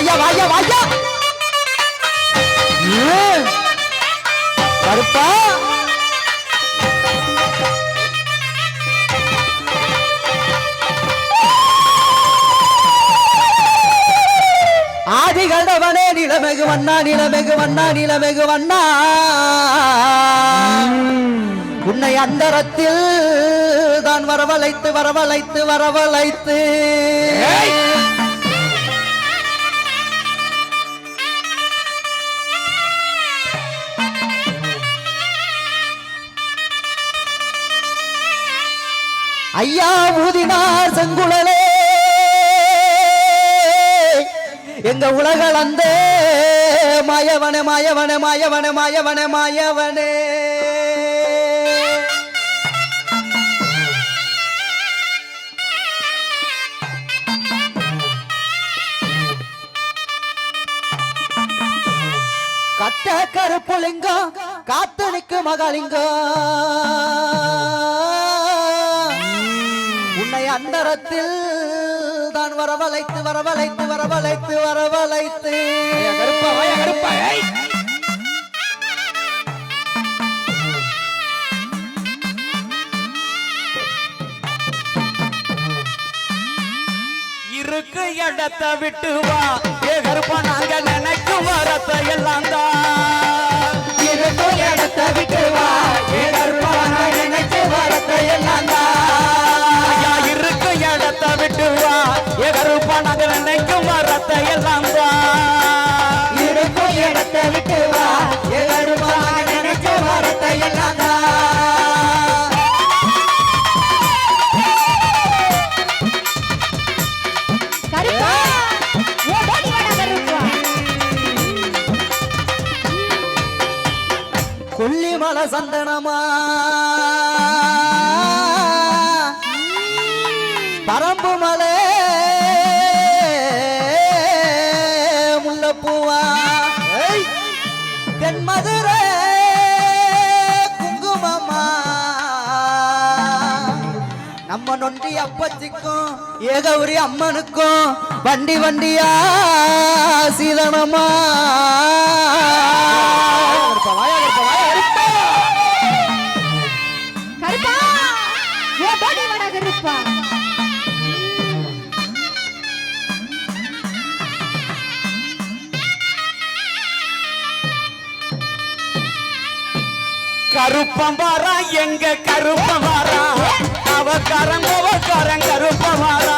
வாயா வாயா வாயா. ஏன்? கருப்பா. ஆதிகண்டவனே நிலமெகு வண்ணா நிலமெகு வண்ணா நிலமெகு வண்ணா. உன்னை அந்தரத்தில் தான் வரவழைத்து வரவழைத்து வரவழைத்து. ஐயா ஊதினார் செங்குழலே. எங்க உலகளந்த மாயவனே மாயவனே மாயவனே மாயவனே மாயவனே. கட்ட கருப்புலிங்கம் காத்தனுக்கு மகாலிங்கம். அந்தரத்தில் தான் வரவழைத்து வரவழைத்து வரவழைத்து வரவழைத்து. இருக்கு இடத்த விட்டு வா. ஏ கருப்பா நாங்க நினைக்கும் வரத்தை எல்லாம் தான் இருக்கு இடத்தை விட்டு வா. சந்தனமா? பரம்பு மலை முல்லப்பூவா? ஏய், தென்மதுரை குங்குமமா? நம்ம நொண்டி அப்பச்சிக்கும் ஏகவுரி அம்மனுக்கும் வண்டி வண்டியா சீதனமா? கருப்பம் வாரா எங்க கருப்பம் வாரா? அவக்காரன் கோவக்காரன் கருப்பம் வாரா.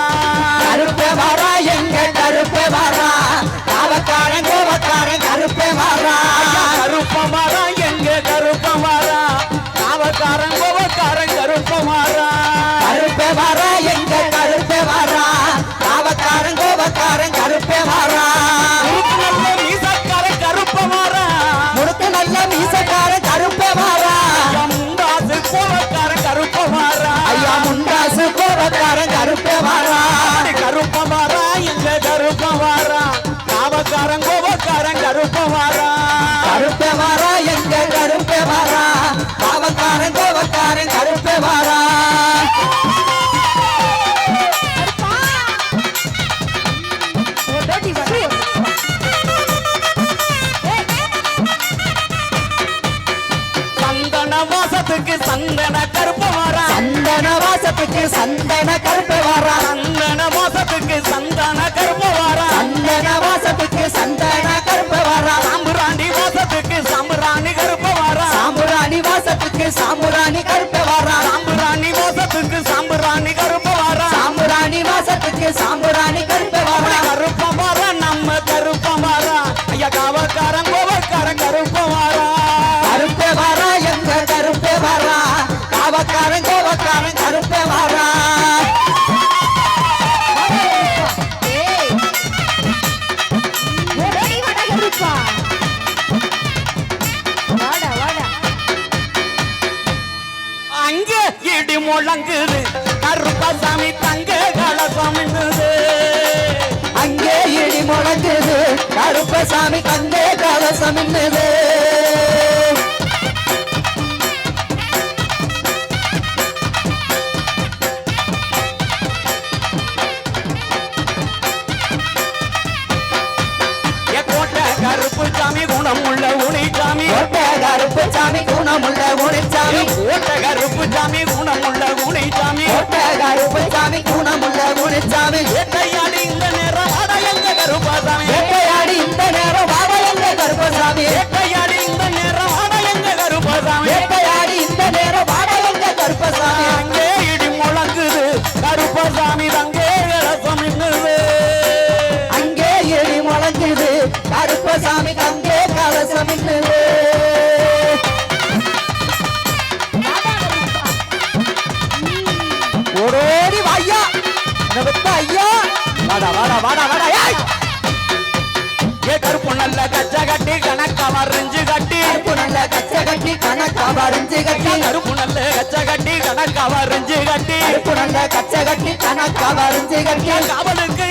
கருப்பே வாரா எங்க கருப்பே வாரா? காவக்காரன் கோவக்காரன் கருப்பே வாரா. சந்தன கருப்பே வாரா. சந்தன வாசத்துக்கு சந்தன கருப்பம் வாரா. சந்தன வாசத்துக்கு சந்தன கருப்ப வாரா. சாம்புராணி வாசத்துக்கு சாம்புராணி கருப்பம் வாரா. சாமுராணி வாசத்துக்கு சாமுராணி கருப்ப முழங்குது. கருப்பசாமி தங்க கலசம் அங்கே இடி முழங்குது. கருப்பசாமி தங்க கலசம் கருப்பு சாமி குணம் உள்ள உனி சாமி. கருப்பு சாமி குணமுள்ள குணிச்சாமி. ஓட்ட கருப்பு சாமி குணமுள்ள குணை சாமி கோட்ட கருப்பு சாமி குணமுள்ள குணிச்சாமி. ஓடோடி வாய்யா. நபத்த ஐயா. வாடா வாடா வாடா வாடா. ஏய்! ஏ கருப்பு நல்ல கச்ச கட்டி கணக்கா வரைஞ்சு கட்டி. கருப்பு நல்ல கச்ச கட்டி கணக்கா வரைஞ்சு கட்டி. கருப்பு நல்ல கச்ச கட்டி கணக்கா வரைஞ்சு கட்டி. கருப்பு நல்ல கச்ச கட்டி கணக்கா வரைஞ்சு கட்டி. காவலுக்கு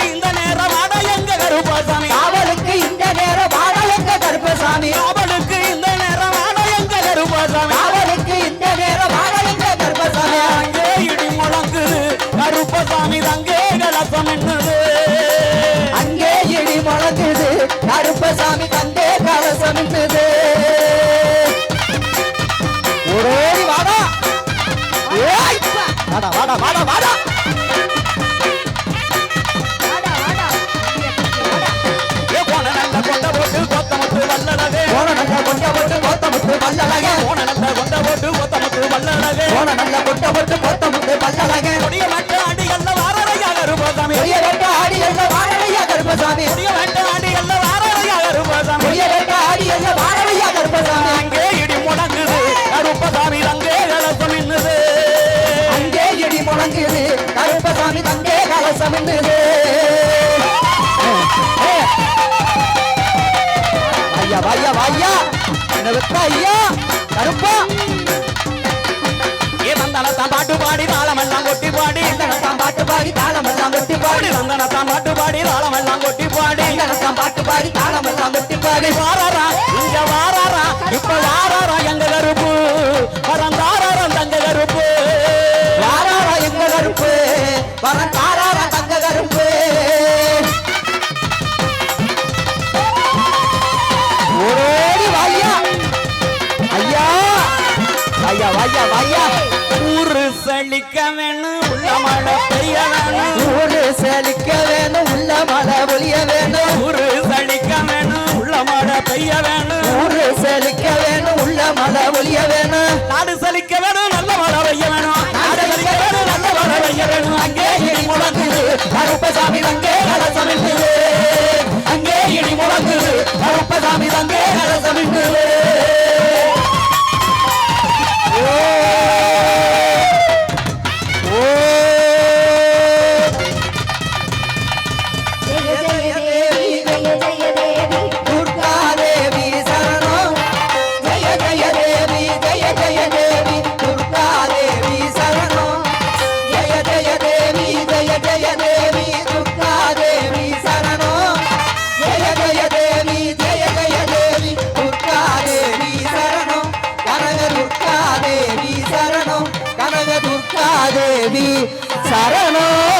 போன நல்ல கொண்ட போட்டு கொத்த முத்து பல்லழக கொடிய மட்ட அடிகள்ல வாரறையா கருப்பசாமி பெரிய வெட்ட ஆடி எல்ல வாழலையா கருப்பசாமி கொடிய மட்ட அடிகள்ல வாரறையா கருப்பசாமி பெரிய வெட்ட ஆடி எல்ல வாழலையா கருப்பசாமி அங்கே இடி முழங்குது கருப்பசாமி தங்கே கலசம் மின்னுது அங்கே இடி முழங்குது கருப்பசாமி கலசம் இன்னுது ஐயா என்ன வெட்ட ஐயா? பாடி தாளமெல்லாம் கொட்டி பாடி. பாடி பாட்டு பாடி தாளமெல்லாம் கொட்டி பாடி. தனத்தான் பாட்டு பாடி தாளமெல்லாம் கொட்டி பாடி. வாராரா இங்க வாராரா இப்ப வாராரா எங்க கருப்பு? பரந்தாரம் தங்க கருப்பு. வாராரா எங்க கருப்பு? வரம் தாராரா தங்க கருப்பு. ஓடி வாய்யா ஐயா ஐயா வாய்யா வாய்யா செழிக்க வேணும் உள்ள மழை பெய்ய வேணும். ஊரு செழிக்க வேணும் உள்ள மழை ஒளிய வேணும். ஊரு செழிக்க வேணும் உள்ள மழை பெய்ய வேணும். ஊரு செழிக்க வேணும் உள்ள மழை ஒளிய வேணும். நாடு செழிக்க வேணும் நல்ல மழை பெய்ய வேணும். நாடு செழிக்க வேணும் நல்ல மழை பெய்ய வேணும். அங்கே இடி முழங்குது கருப்பசாமி தங்கே கலசம் இன்னுது அங்கே இடி முழங்குது கருப்பசாமி தங்கே கலசம் சரணம்.